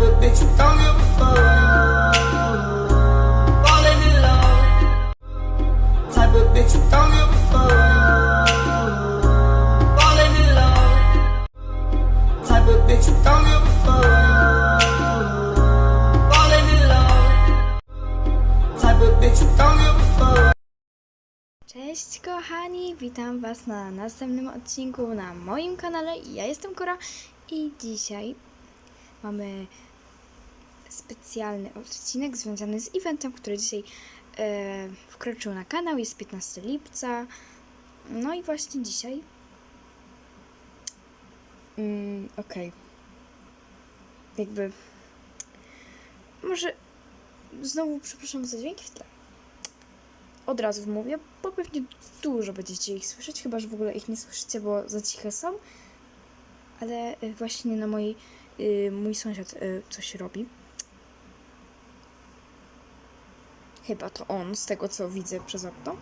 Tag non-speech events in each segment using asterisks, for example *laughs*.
Of bitch you don't give a fuck. Falling in love. Type of bitch you don't give a fuck. Falling in love. Type of bitch you don't give a fuck. Falling in love. Type of bitch you don't give a fuck. Cześć kochani, witam Was na następnym odcinku na moim kanale. Ja jestem Kora i dzisiaj mamy specjalny odcinek związany z eventem, który dzisiaj e, wkroczył na kanał. Jest 15 lipca. No i właśnie dzisiaj. Mm, Okej. Jakby. Może znowu przepraszam za dźwięki w tle od razu mówię, bo pewnie dużo będziecie ich słyszeć, chyba że w ogóle ich nie słyszycie, bo za ciche są. Ale y, właśnie na mojej, y, mój sąsiad y, coś robi. Chyba to on, z tego co widzę przez okno.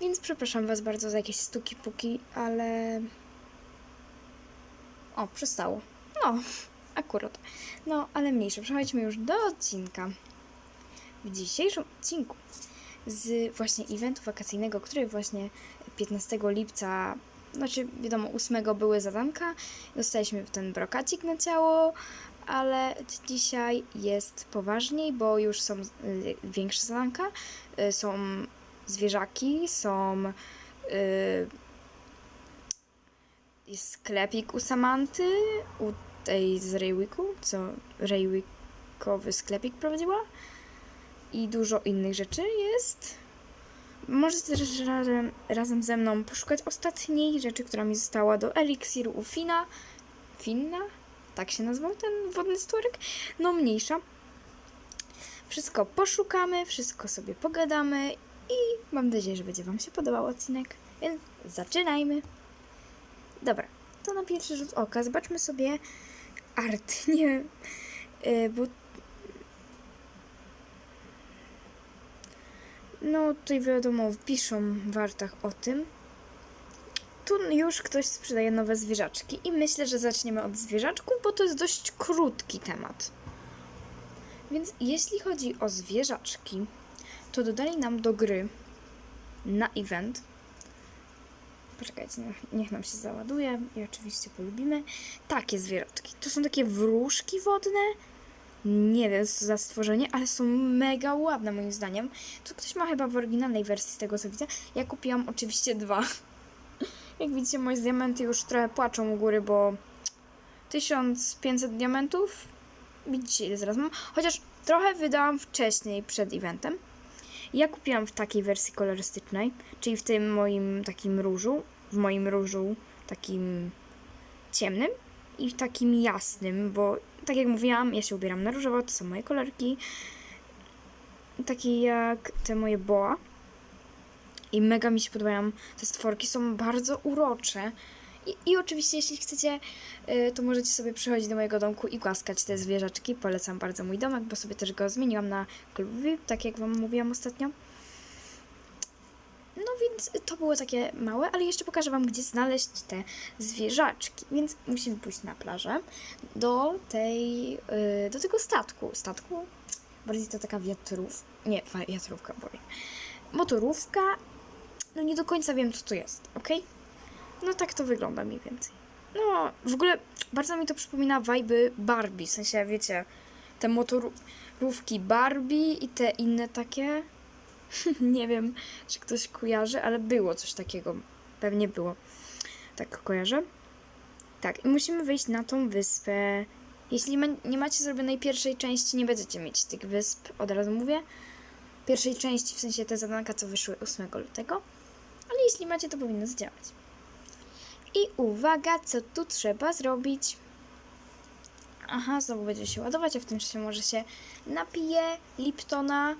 Więc przepraszam Was bardzo za jakieś stuki puki, ale. O, przestało. No, akurat. No, ale mniejsze. Przechodźmy już do odcinka. W dzisiejszym odcinku z właśnie eventu wakacyjnego, który właśnie 15 lipca, znaczy wiadomo, 8 były zadanka, dostaliśmy ten brokacik na ciało, ale dzisiaj jest poważniej, bo już są y, większe zadanka, y, są zwierzaki, są y, jest sklepik u Samanty, u tej z Raywicku, co Raywickowy sklepik prowadziła i dużo innych rzeczy jest. Możecie też razem, razem ze mną poszukać ostatniej rzeczy, która mi została do eliksiru u Fina. Finna? Tak się nazywał ten wodny stworek? No mniejsza. Wszystko poszukamy, wszystko sobie pogadamy i mam nadzieję, że będzie Wam się podobał odcinek. Więc zaczynajmy. Dobra, to na pierwszy rzut oka zobaczmy sobie art. *laughs* Nie yy, bo No, tutaj wiadomo, piszą w wartach o tym. Tu już ktoś sprzedaje nowe zwierzaczki i myślę, że zaczniemy od zwierzaczków, bo to jest dość krótki temat. Więc jeśli chodzi o zwierzaczki, to dodali nam do gry na event. Poczekajcie, niech, nam się załaduje i oczywiście polubimy. Takie zwierzaczki. To są takie wróżki wodne, nie wiem co za stworzenie, ale są mega ładne moim zdaniem. To ktoś ma chyba w oryginalnej wersji z tego co widzę. Ja kupiłam oczywiście dwa. Jak widzicie moje diamenty już trochę płaczą u góry, bo 1500 diamentów. Widzicie ile zaraz mam. Chociaż trochę wydałam wcześniej przed eventem. Ja kupiłam w takiej wersji kolorystycznej, czyli w tym moim takim różu, w moim różu takim ciemnym i w takim jasnym, bo tak jak mówiłam, ja się ubieram na różowo, to są moje kolorki. Takie jak te moje boa. I mega mi się podobają te stworki, są bardzo urocze. I, i oczywiście, jeśli chcecie, y, to możecie sobie przychodzić do mojego domku i głaskać te zwierzaczki. Polecam bardzo mój domek, bo sobie też go zmieniłam na klub VIP, tak jak Wam mówiłam ostatnio. No więc to było takie małe, ale jeszcze pokażę Wam, gdzie znaleźć te zwierzaczki. Więc musimy pójść na plażę do tej, yy, do tego statku. Statku? Bardziej to taka wiatrów... Nie, wiatrówka, boże. Motorówka. No nie do końca wiem, co to jest, ok? No tak to wygląda mniej więcej. No, w ogóle bardzo mi to przypomina vibe Barbie. W sensie, wiecie, te motorówki Barbie i te inne takie. *laughs* nie wiem, czy ktoś kojarzy, ale było coś takiego. Pewnie było. Tak kojarzę. Tak, i musimy wyjść na tą wyspę. Jeśli ma, nie macie zrobionej pierwszej części, nie będziecie mieć tych wysp, od razu mówię. Pierwszej części, w sensie te zadanka, co wyszły 8 lutego. Jeśli macie, to powinno zdziałać. I uwaga, co tu trzeba zrobić. Aha, znowu będzie się ładować, a w tym czasie może się napije Liptona.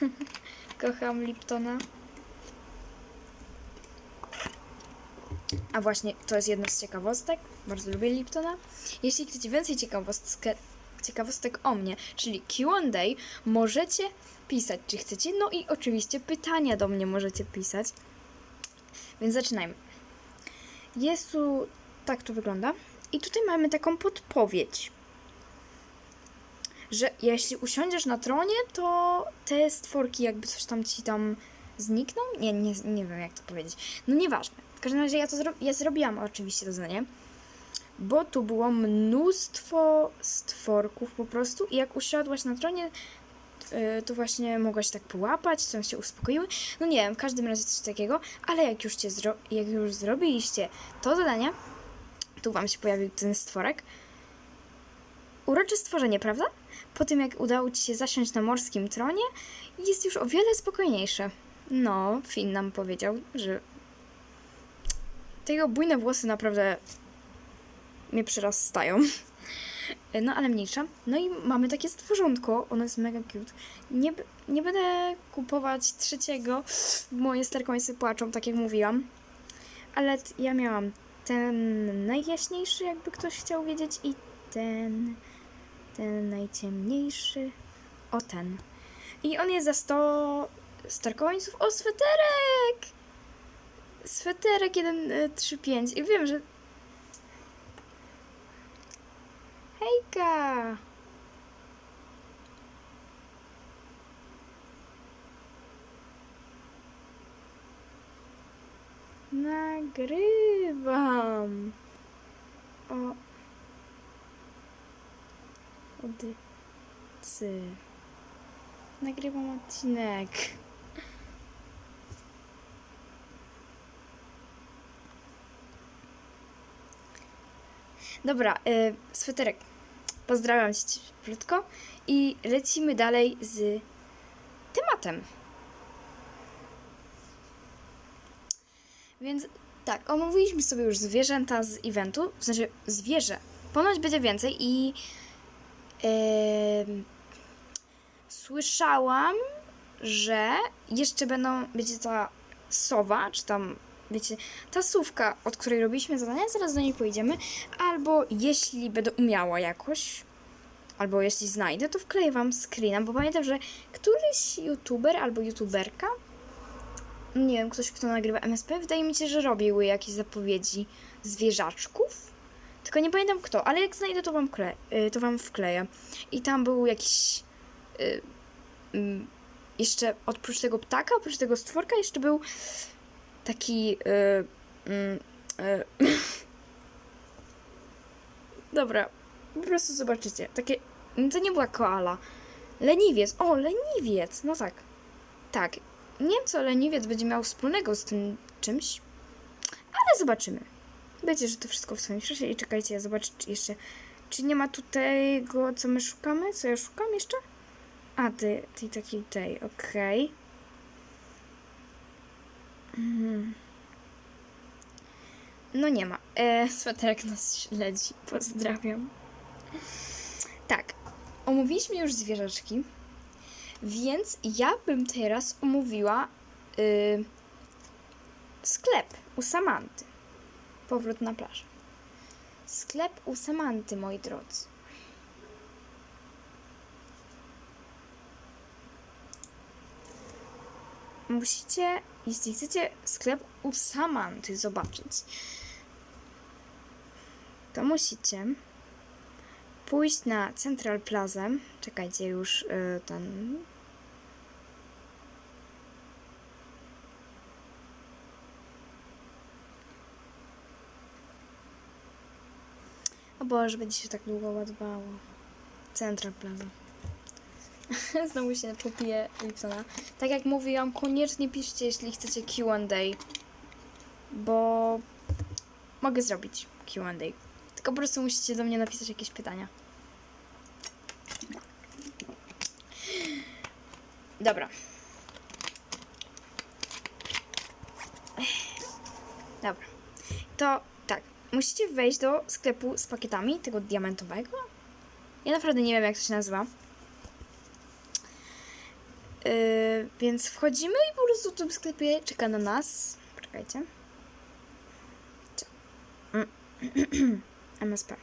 *laughs* Kocham Liptona. A właśnie, to jest jedna z ciekawostek. Bardzo lubię Liptona. Jeśli chcecie więcej ciekawostek, ciekawostek o mnie, czyli Q&A, możecie pisać, czy chcecie. No i oczywiście pytania do mnie możecie pisać. Więc zaczynajmy. Jest tu, tak to wygląda. I tutaj mamy taką podpowiedź. że jeśli usiądziesz na tronie, to te stworki jakby coś tam ci tam znikną? Nie, nie, nie wiem jak to powiedzieć. No nieważne. W każdym razie ja to zro ja zrobiłam oczywiście to zadanie, bo tu było mnóstwo stworków po prostu i jak usiadłaś na tronie, to właśnie mogłaś tak połapać, tam się uspokoiły. No nie wiem, w każdym razie coś takiego, ale jak już, cię zro jak już zrobiliście to zadanie, tu wam się pojawił ten stworek. Urocze stworzenie, prawda? Po tym jak udało ci się zasiąść na morskim tronie, jest już o wiele spokojniejsze. No, Finn nam powiedział, że te jego bujne włosy naprawdę mnie przerastają. No, ale mniejsza. No i mamy takie stworzonko, ono jest mega cute. Nie, nie będę kupować trzeciego, moje starkońsy płaczą, tak jak mówiłam. Ale ja miałam ten najjaśniejszy, jakby ktoś chciał wiedzieć, i ten, ten najciemniejszy, o ten. I on jest za 100 starkońców. O, sweterek! Sweterek 135. I wiem, że... Hejka! Nagrywam. O. Odycy. Nagrywam odcinek. Dobra, y, sweterek. Pozdrawiam cię cieplutko i lecimy dalej z tematem. Więc tak, omówiliśmy sobie już zwierzęta z eventu, w sensie zwierzę. Ponoć będzie więcej i słyszałam, że jeszcze będą, będzie ta sowa, czy tam, wiecie, ta sówka, od której robiliśmy zadania, zaraz do niej pojedziemy, albo jeśli będę umiała jakoś, albo jeśli znajdę, to wkleję wam screena, bo pamiętam, że któryś youtuber albo youtuberka nie wiem, ktoś, kto nagrywa MSP, wydaje mi się, że robił jakieś zapowiedzi zwierzaczków. Tylko nie pamiętam kto, ale jak znajdę, to wam, kle, y, to wam wkleję. I tam był jakiś. Y, mm, jeszcze oprócz tego ptaka, oprócz tego stworka, jeszcze był taki. Y, mm, y, *laughs* Dobra, po prostu zobaczycie. Takie. no To nie była koala. Leniwiec. O, leniwiec. No tak. Tak, nie wiem, co leniwiec będzie miał wspólnego z tym czymś, ale zobaczymy. Będzie, że to wszystko w swoim czasie i czekajcie, ja zobaczę czy jeszcze, czy nie ma tu tego, co my szukamy, co ja szukam jeszcze? A, tej, tej takiej, tej, okej. Mhm. No nie ma. E, sweterek nas śledzi. Pozdrawiam. Tak. Omówiliśmy już zwierzaczki. Więc ja bym teraz omówiła y, sklep u Samanty. Powrót na plażę. Sklep u Samanty, moi drodzy. Musicie, jeśli chcecie sklep u Samanty zobaczyć, to musicie pójść na Central Plaza. Czekajcie już y, ten. O Boże, będzie się tak długo ładowało. Central Plaza. *laughs* Znowu się popiję Liptona. Tak jak mówiłam, koniecznie piszcie, jeśli chcecie Q&A. Bo mogę zrobić Q&A. Tylko po prostu musicie do mnie napisać jakieś pytania. Dobra. Dobra. To tak. Musicie wejść do sklepu z pakietami tego diamentowego. Ja naprawdę nie wiem, jak to się nazywa. Yy, więc wchodzimy i po prostu w tym sklepie czeka na nas. Poczekajcie. Cze- *clears throat* Mm. MSP.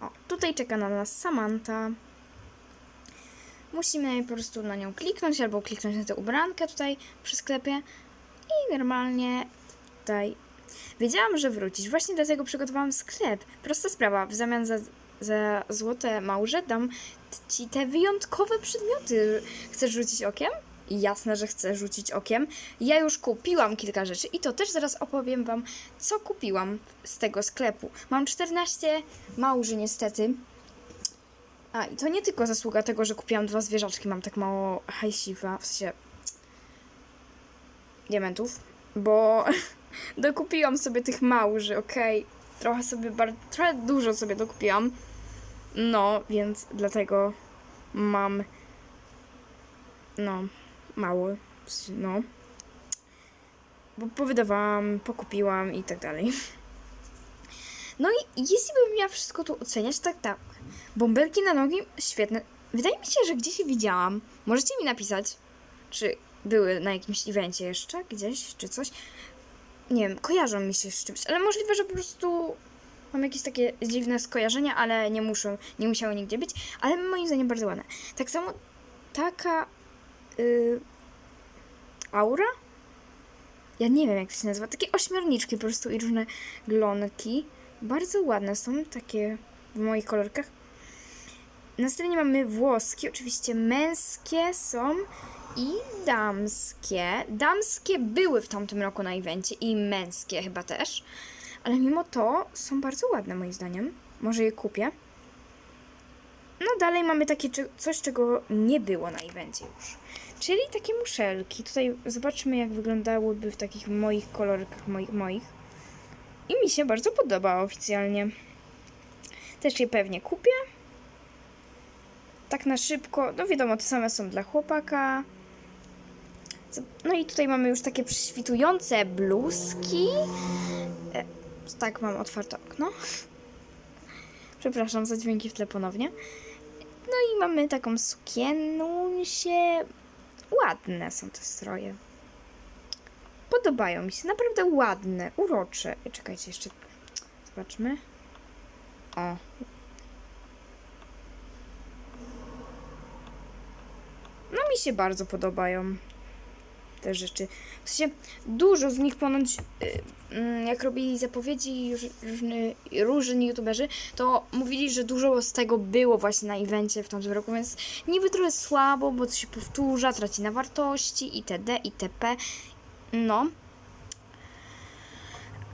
O, tutaj czeka na nas Samantha. Musimy po prostu na nią kliknąć albo kliknąć na tę ubrankę tutaj przy sklepie i normalnie tutaj. Wiedziałam, że wrócisz. Właśnie dlatego przygotowałam sklep. Prosta sprawa. W zamian za za złote małże dam ci te wyjątkowe przedmioty. Chcesz rzucić okiem? Jasne, że chcę rzucić okiem. Ja już kupiłam kilka rzeczy i to też zaraz opowiem Wam, co kupiłam z tego sklepu. Mam 14 małży niestety. A, i to nie tylko zasługa tego, że kupiłam dwa zwierzaczki, mam tak mało hajsiwa, w sensie diamentów, bo *laughs* dokupiłam sobie tych małży, okej. Trochę sobie, bar- trochę dużo sobie dokupiłam. No, więc dlatego mam no, mało, no. Bo powydawałam, pokupiłam i tak dalej. No i jeśli bym miała wszystko tu oceniać, tak, tak. Bąbelki na nogi, świetne. Wydaje mi się, że gdzieś je widziałam. Możecie mi napisać, czy były na jakimś evencie jeszcze, gdzieś, czy coś. Nie wiem, kojarzą mi się z czymś, ale możliwe, że po prostu mam jakieś takie dziwne skojarzenia, ale nie muszą, nie musiały nigdzie być, ale moim zdaniem bardzo ładne. Tak samo taka y, aura? Ja nie wiem, jak to się nazywa. Takie ośmiorniczki po prostu i różne glonki. Bardzo ładne są, takie w moich kolorkach. Następnie mamy włoski, oczywiście męskie są i damskie. Damskie były w tamtym roku na evencie i męskie chyba też. Ale mimo to są bardzo ładne moim zdaniem. Może je kupię. No dalej mamy takie coś, czego nie było na evencie już. Czyli takie muszelki. Tutaj zobaczmy, jak wyglądałyby w takich moich kolorkach, moich, moich. I mi się bardzo podoba oficjalnie. Też je pewnie kupię. Tak na szybko. No wiadomo, te same są dla chłopaka. No i tutaj mamy już takie prześwitujące bluzki. E, tak, mam otwarte okno. Przepraszam za dźwięki w tle ponownie. No i mamy taką sukiennusię. Ładne są te stroje. Podobają mi się, naprawdę ładne, urocze. Czekajcie, jeszcze zobaczmy. O. No mi się bardzo podobają te rzeczy. W sensie dużo z nich ponoć, y, mm, jak robili zapowiedzi już różny, różni youtuberzy, to mówili, że dużo z tego było właśnie na evencie w tamtym roku, więc niby trochę słabo, bo to się powtórza, traci na wartości itd. itp. No.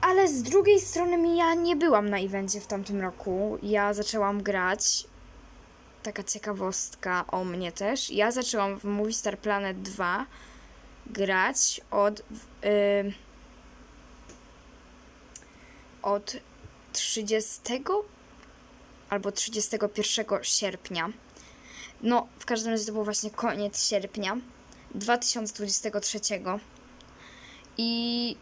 Ale z drugiej strony ja nie byłam na evencie w tamtym roku. Ja zaczęłam grać. Taka ciekawostka o mnie też. Ja zaczęłam w Movie Star Planet 2 grać od y, od 30 albo 31 sierpnia. No, w każdym razie to był właśnie koniec sierpnia 2023. I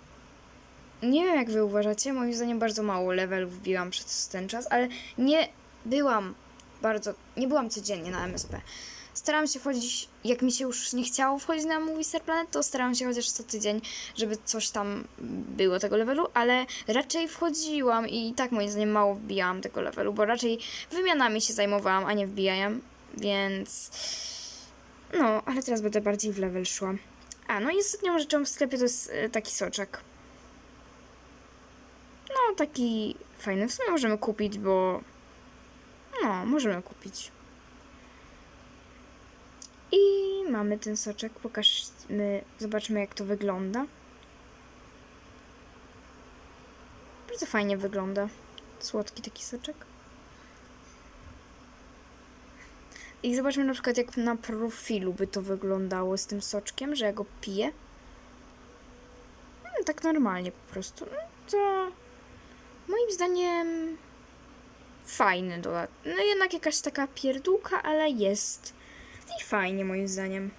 nie wiem, jak wy uważacie, moim zdaniem bardzo mało levelów wbiłam przez ten czas, ale nie byłam bardzo, nie byłam codziennie na MSP. Starałam się wchodzić, jak mi się już nie chciało wchodzić na Movie Planet, to starałam się chociaż co tydzień, żeby coś tam było tego levelu, ale raczej wchodziłam i tak moim zdaniem mało wbijałam tego levelu, bo raczej wymianami się zajmowałam, a nie wbijałem, więc no, ale teraz będę bardziej w level szła. A, no i ostatnią rzeczą w sklepie to jest e, taki soczek. No, taki fajny. W sumie możemy kupić, bo. No, możemy kupić. I mamy ten soczek. Pokażmy, zobaczmy jak to wygląda. Bardzo fajnie wygląda. Słodki taki soczek. I zobaczmy na przykład jak na profilu by to wyglądało z tym soczkiem, że ja go piję. Hmm, tak normalnie po prostu. No to moim zdaniem fajny dodatek. No jednak jakaś taka pierdółka, ale jest. I fajnie moim zdaniem.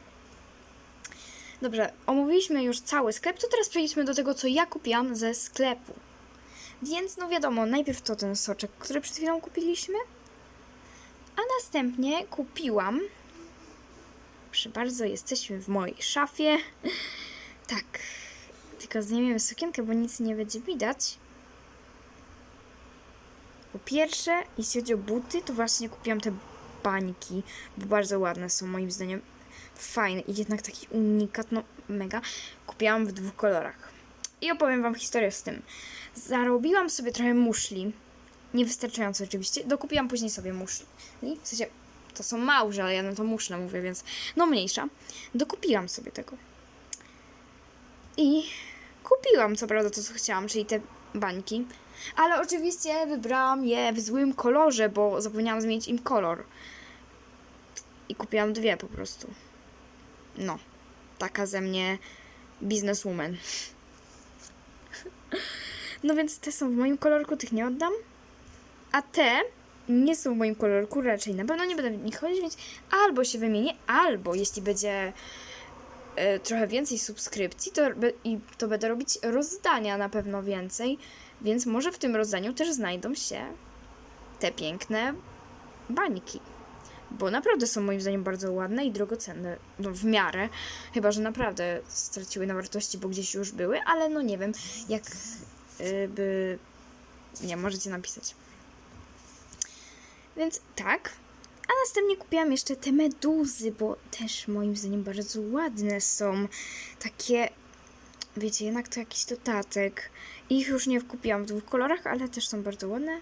Dobrze, omówiliśmy już cały sklep, to teraz przejdźmy do tego, co ja kupiłam ze sklepu. Więc no wiadomo, najpierw to ten soczek, który przed chwilą kupiliśmy. A następnie kupiłam. Proszę bardzo, jesteśmy w mojej szafie. *laughs* Tak. Tylko zdejmiemy sukienkę, bo nic nie będzie widać. Po pierwsze, jeśli chodzi o buty, to właśnie kupiłam te bańki, bo bardzo ładne są moim zdaniem. Fajne i jednak taki unikat, no mega. Kupiłam w dwóch kolorach. I opowiem wam historię z tym. Zarobiłam sobie trochę muszli, Niewystarczająco oczywiście. Dokupiłam później sobie muszli. W sensie, to są małże, ale ja na to muszle mówię, więc no mniejsza. Dokupiłam sobie tego. I kupiłam co prawda to, co chciałam, czyli te bańki. Ale oczywiście wybrałam je w złym kolorze, bo zapomniałam zmienić im kolor. I kupiłam dwie po prostu. No, taka ze mnie bizneswoman. No więc te są w moim kolorku, tych nie oddam. A te nie są w moim kolorku, raczej na pewno nie będę w nich chodzić, więc albo się wymienię, albo jeśli będzie e, trochę więcej subskrypcji, to, i to będę robić rozdania na pewno więcej, więc może w tym rozdaniu też znajdą się te piękne bańki. Bo naprawdę są moim zdaniem bardzo ładne i drogocenne. No w miarę. Chyba, że naprawdę straciły na wartości, bo gdzieś już były, ale no nie wiem, jak y, by... Nie, możecie napisać. Więc tak. A następnie kupiłam jeszcze te meduzy, bo też moim zdaniem bardzo ładne są. Takie, wiecie, jednak to jakiś dodatek. Ich już nie kupiłam w dwóch kolorach, ale też są bardzo ładne.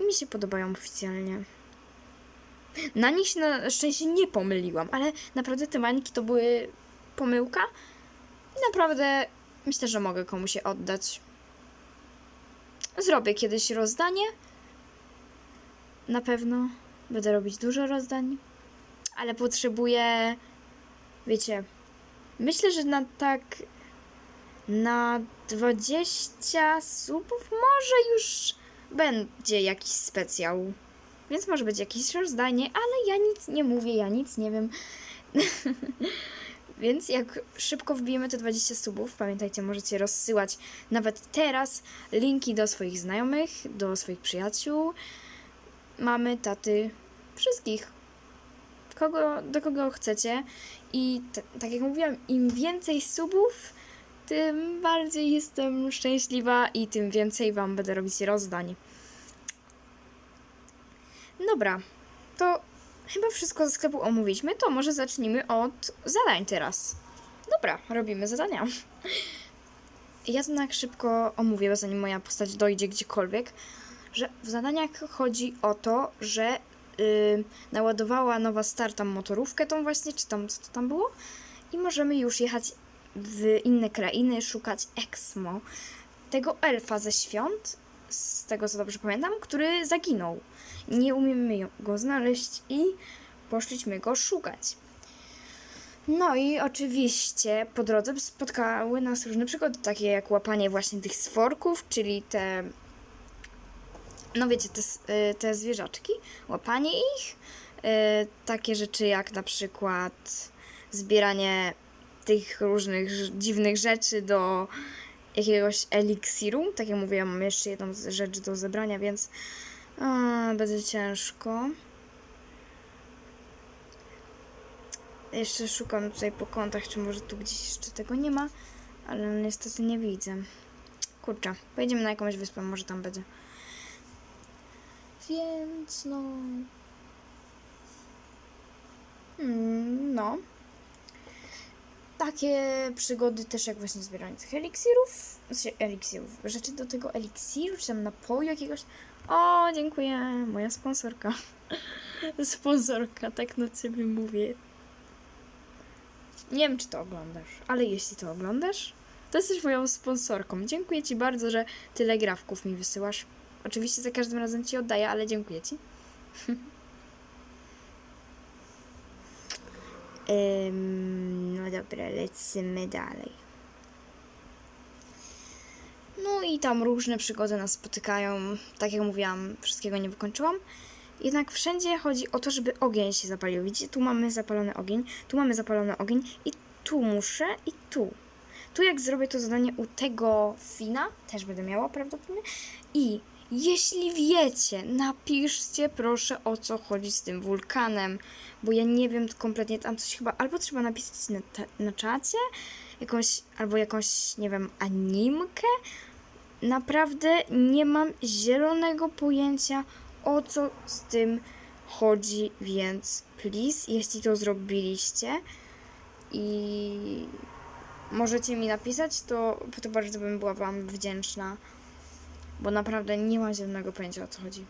Mi się podobają oficjalnie. Na nich się na szczęście nie pomyliłam, ale naprawdę te mańki to były pomyłka. I naprawdę myślę, że mogę komuś je oddać. Zrobię kiedyś rozdanie. Na pewno będę robić dużo rozdań, ale potrzebuję, wiecie, myślę, że na tak na 20 subów może już będzie jakiś specjał. Więc może być jakieś rozdanie, ale ja nic nie mówię, ja nic nie wiem. *laughs* Więc jak szybko wbijemy te 20 subów, pamiętajcie, możecie rozsyłać nawet teraz linki do swoich znajomych, do swoich przyjaciół, mamy, taty, wszystkich. Kogo, do kogo chcecie. I tak jak mówiłam, im więcej subów, tym bardziej jestem szczęśliwa i tym więcej Wam będę robić rozdań. Dobra, to chyba wszystko ze sklepu omówiliśmy, to może zacznijmy od zadań teraz. Dobra, robimy zadania. *laughs* Ja to tak szybko omówię, zanim moja postać dojdzie gdziekolwiek, że w zadaniach chodzi o to, że yy, naładowała nowa starta motorówkę tą właśnie, czy tam co to tam było i możemy już jechać w inne krainy, szukać Exmo, tego elfa ze świąt, z tego co dobrze pamiętam, który zaginął. Nie umiemy go znaleźć i poszliśmy go szukać. No i oczywiście po drodze spotkały nas różne przygody, takie jak łapanie właśnie tych sworków, czyli te, no wiecie, te, y, te zwierzaczki, łapanie ich, y, takie rzeczy jak na przykład zbieranie tych różnych dziwnych rzeczy do jakiegoś eliksiru. Tak jak mówię, ja mam jeszcze jedną rzecz do zebrania, więc a, będzie ciężko. Jeszcze szukam tutaj po kątach, czy może tu gdzieś jeszcze tego nie ma, ale niestety nie widzę. Kurczę, pojedziemy na jakąś wyspę, może tam będzie. Więc no. Hmm, no. Takie przygody też jak właśnie zbieranie tych eliksirów, znaczy eliksirów, rzeczy do tego eliksiru, czy tam napoju jakiegoś. O, dziękuję, moja sponsorka. *laughs* Sponsorka, tak na ciebie mówię. Nie wiem, czy to oglądasz, ale jeśli to oglądasz, to jesteś moją sponsorką. Dziękuję Ci bardzo, że tyle grawków mi wysyłasz. Oczywiście za każdym razem Ci oddaję, ale dziękuję Ci. *laughs* No dobra, lecimy dalej. No i tam różne przygody nas spotykają. Tak jak mówiłam, wszystkiego nie wykończyłam. Jednak wszędzie chodzi o to, żeby ogień się zapalił. Widzicie, tu mamy zapalony ogień, tu mamy zapalony ogień i tu muszę i tu. Tu jak zrobię to zadanie u tego Fina, też będę miała prawdopodobnie. I jeśli wiecie, napiszcie proszę o co chodzi z tym wulkanem, bo ja nie wiem kompletnie, tam coś chyba, albo trzeba napisać na, na czacie, jakąś, albo jakąś, nie wiem, animkę. Naprawdę nie mam zielonego pojęcia o co z tym chodzi, więc please, jeśli to zrobiliście i możecie mi napisać, to, to bardzo bym była Wam wdzięczna. Bo naprawdę nie mam zielonego pojęcia o co chodzi.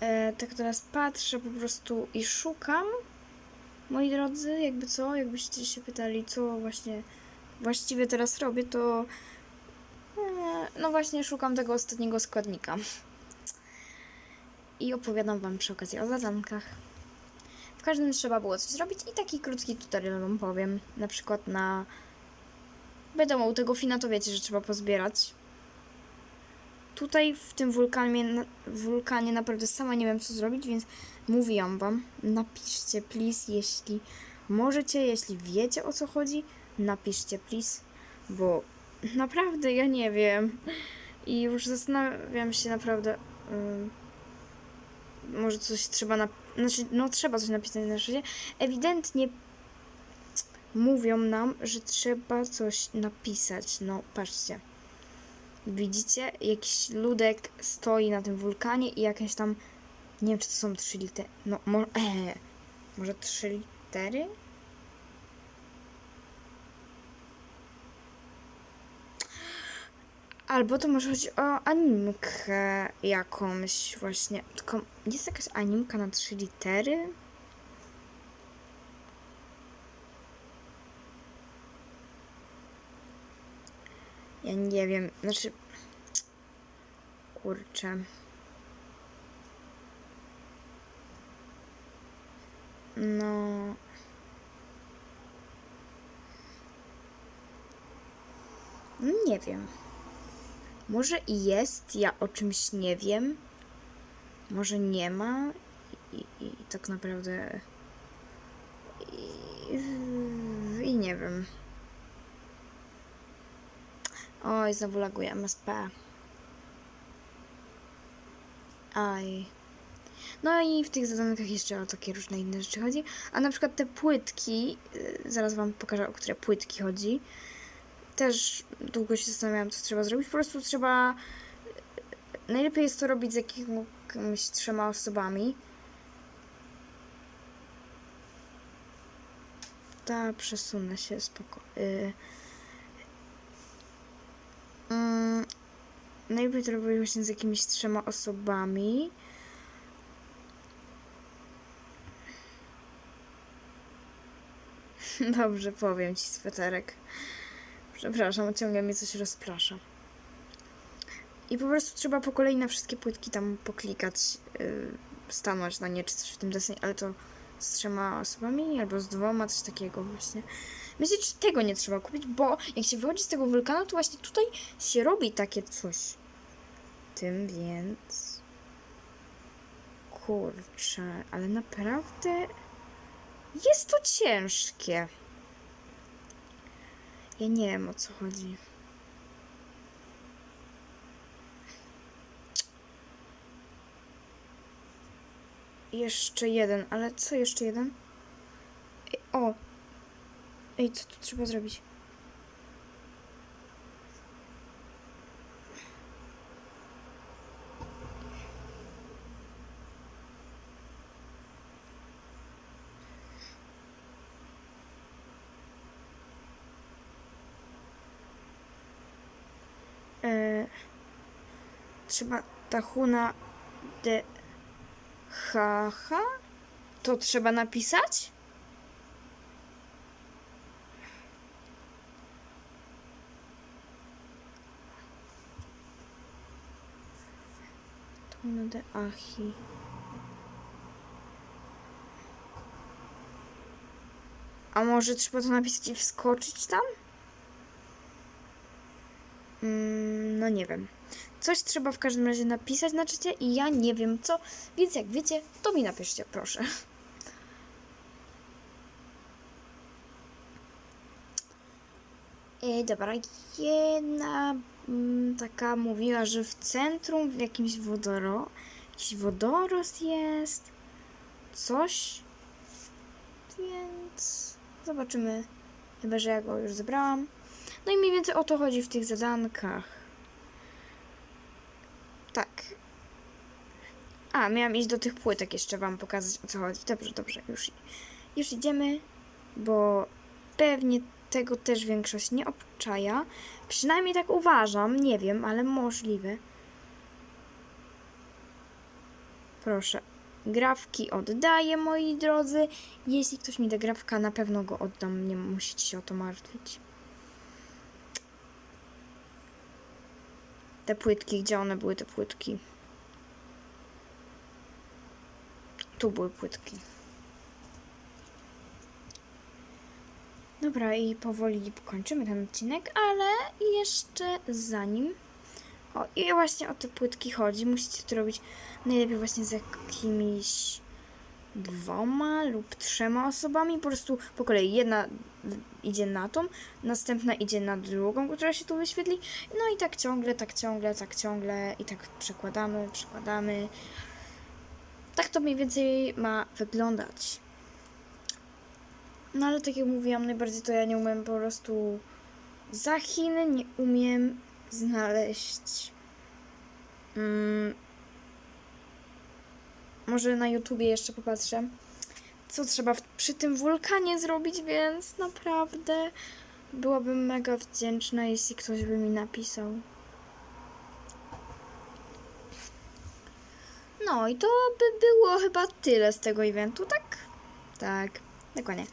E, tak teraz patrzę po prostu i szukam. Moi drodzy, jakby co, jakbyście się pytali, co właśnie właściwie teraz robię, to e, no właśnie szukam tego ostatniego składnika. I opowiadam wam przy okazji o zadankach. W każdym trzeba było coś zrobić i taki krótki tutorial wam powiem. Na przykład na... Wiadomo, u tego fina to wiecie, że trzeba pozbierać. Tutaj w tym wulkanie, wulkanie naprawdę sama nie wiem co zrobić, więc mówiłam wam, napiszcie please, jeśli możecie, jeśli wiecie o co chodzi, napiszcie please, bo naprawdę ja nie wiem. I już zastanawiam się naprawdę... ym, może coś trzeba na... Znaczy, no trzeba coś napisać na szydzie. Ewidentnie mówią nam, że trzeba coś napisać. No, patrzcie. Widzicie? Jakiś ludek stoi na tym wulkanie i jakieś tam... Nie wiem, czy to są trzy litery. No, mo... e, może trzy litery? Albo to może chodzi o animkę jakąś właśnie. Tylko jest jakaś animka na trzy litery? Ja nie wiem, znaczy... Kurczę. No... Nie wiem. Może i jest, ja o czymś nie wiem. Może nie ma. I, i, tak naprawdę. I, I nie wiem. Oj, znowu laguje MSP. Aj. No i w tych zadankach jeszcze o takie różne inne rzeczy chodzi. A na przykład te płytki, y, zaraz wam pokażę, o które płytki chodzi. Też długo się zastanawiałam, co trzeba zrobić. Po prostu trzeba. Najlepiej jest to robić z jakimiś trzema osobami. Ta przesunę się spoko. Y... Mm, najlepiej to robić właśnie z jakimiś trzema osobami. *laughs* Dobrze, powiem ci, sweterek. Przepraszam, ciągle mnie coś rozprasza. I po prostu trzeba po kolei na wszystkie płytki tam poklikać, yy, stanąć na nie, czy coś w tym desenie, ale to z trzema osobami albo z dwoma, coś takiego właśnie. Myślę, że tego nie trzeba kupić, bo jak się wychodzi z tego wulkanu, to właśnie tutaj się robi takie coś. Tym więc... Kurczę, ale naprawdę jest to ciężkie. Ja nie wiem o co chodzi. Jeszcze jeden, ale co jeszcze jeden? Ej, o! Ej, co tu trzeba zrobić? E, trzeba Tahuna de Haha? To trzeba napisać? Tahuna de Ahi. A może trzeba to napisać i wskoczyć tam? Mm, no nie wiem. Coś trzeba w każdym razie napisać na czacie i ja nie wiem co, więc jak wiecie, to mi napiszcie, proszę. Ej, dobra, jedna mm, taka mówiła, że w centrum w jakimś wodoro, jakiś wodorost jest, coś, więc zobaczymy, chyba że ja go już zebrałam. No i mniej więcej o to chodzi w tych zadankach. Tak. A, miałam iść do tych płytek jeszcze wam pokazać o co chodzi. Dobrze, dobrze, już, już idziemy, bo pewnie tego też większość nie obczaja. Przynajmniej tak uważam, nie wiem, ale możliwe. Proszę. Grafki oddaję, moi drodzy. Jeśli ktoś mi da grafka, na pewno go oddam. Nie musicie się o to martwić. Te płytki, gdzie one były, te płytki? Tu były płytki. Dobra, i powoli kończymy ten odcinek, ale jeszcze zanim. O, i właśnie o te płytki chodzi. Musicie to robić najlepiej właśnie z jakimiś dwoma lub trzema osobami. Po prostu po kolei jedna idzie na tą, następna idzie na drugą, która się tu wyświetli. No i tak ciągle, tak ciągle, tak ciągle i tak przekładamy, przekładamy. Tak to mniej więcej ma wyglądać. No ale tak jak mówiłam, najbardziej to ja nie umiem po prostu za Chiny nie umiem znaleźć. Mm, może na YouTubie jeszcze popatrzę, co trzeba w, przy tym wulkanie zrobić, więc naprawdę byłabym mega wdzięczna, jeśli ktoś by mi napisał. No i to by było chyba tyle z tego eventu, tak? Tak, dokładnie.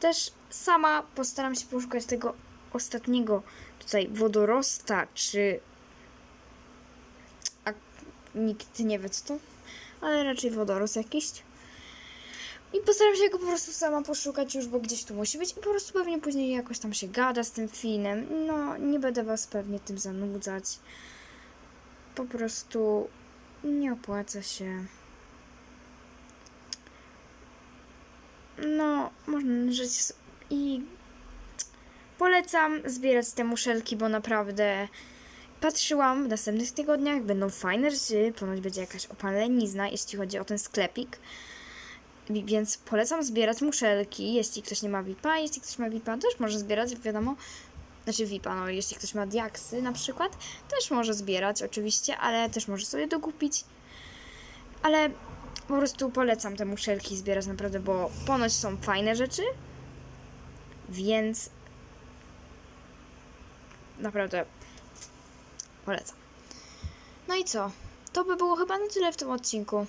Też sama postaram się poszukać tego ostatniego tutaj wodorosta, czy. A nikt nie wie co to, ale raczej wodorost jakiś. I postaram się go po prostu sama poszukać już, bo gdzieś tu musi być. I po prostu pewnie później jakoś tam się gada z tym Finem. No, nie będę was pewnie tym zanudzać. Po prostu nie opłaca się. No, można żyć i polecam zbierać te muszelki, bo naprawdę patrzyłam w następnych tygodniach, będą fajne rzeczy, ponoć będzie jakaś opalenizna, jeśli chodzi o ten sklepik. Wi- Więc polecam zbierać muszelki, jeśli ktoś nie ma VIPa, jeśli ktoś ma VIPa, też może zbierać, wiadomo. Znaczy VIPa, no jeśli ktoś ma diaksy na przykład, też może zbierać oczywiście, ale też może sobie dokupić. Ale po prostu polecam te muszelki zbierać naprawdę, bo ponoć są fajne rzeczy. Więc naprawdę polecam. No i co? To by było chyba na tyle w tym odcinku.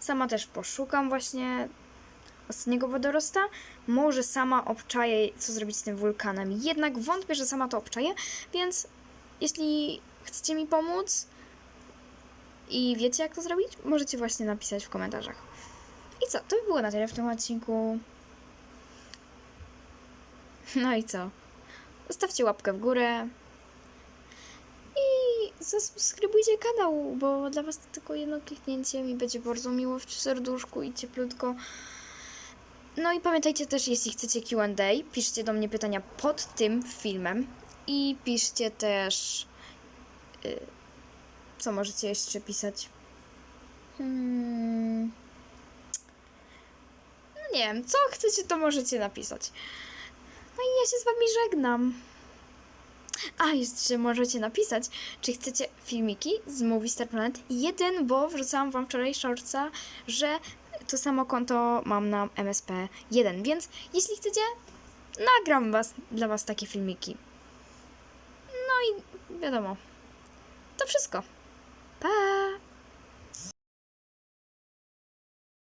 Sama też poszukam właśnie ostatniego wodorosta. Może sama obczaję, co zrobić z tym wulkanem. Jednak wątpię, że sama to obczaję, więc jeśli chcecie mi pomóc i wiecie, jak to zrobić, możecie właśnie napisać w komentarzach. I co? To by było na tyle w tym odcinku. No i co? Zostawcie łapkę w górę. Zasubskrybujcie kanał, bo dla Was to tylko jedno kliknięcie mi będzie bardzo miło w serduszku i cieplutko. No i pamiętajcie też, jeśli chcecie QA, piszcie do mnie pytania pod tym filmem i piszcie też. Y, co możecie jeszcze pisać? Hmm. No nie wiem, co chcecie, to możecie napisać. No i ja się z Wami żegnam. A, jeszcze możecie napisać, czy chcecie filmiki z Movie Star Planet 1, bo wrzucałam Wam wczoraj shortsa, że to samo konto mam na MSP 1, więc jeśli chcecie, nagram was, dla Was takie filmiki. No i wiadomo, to wszystko. Pa!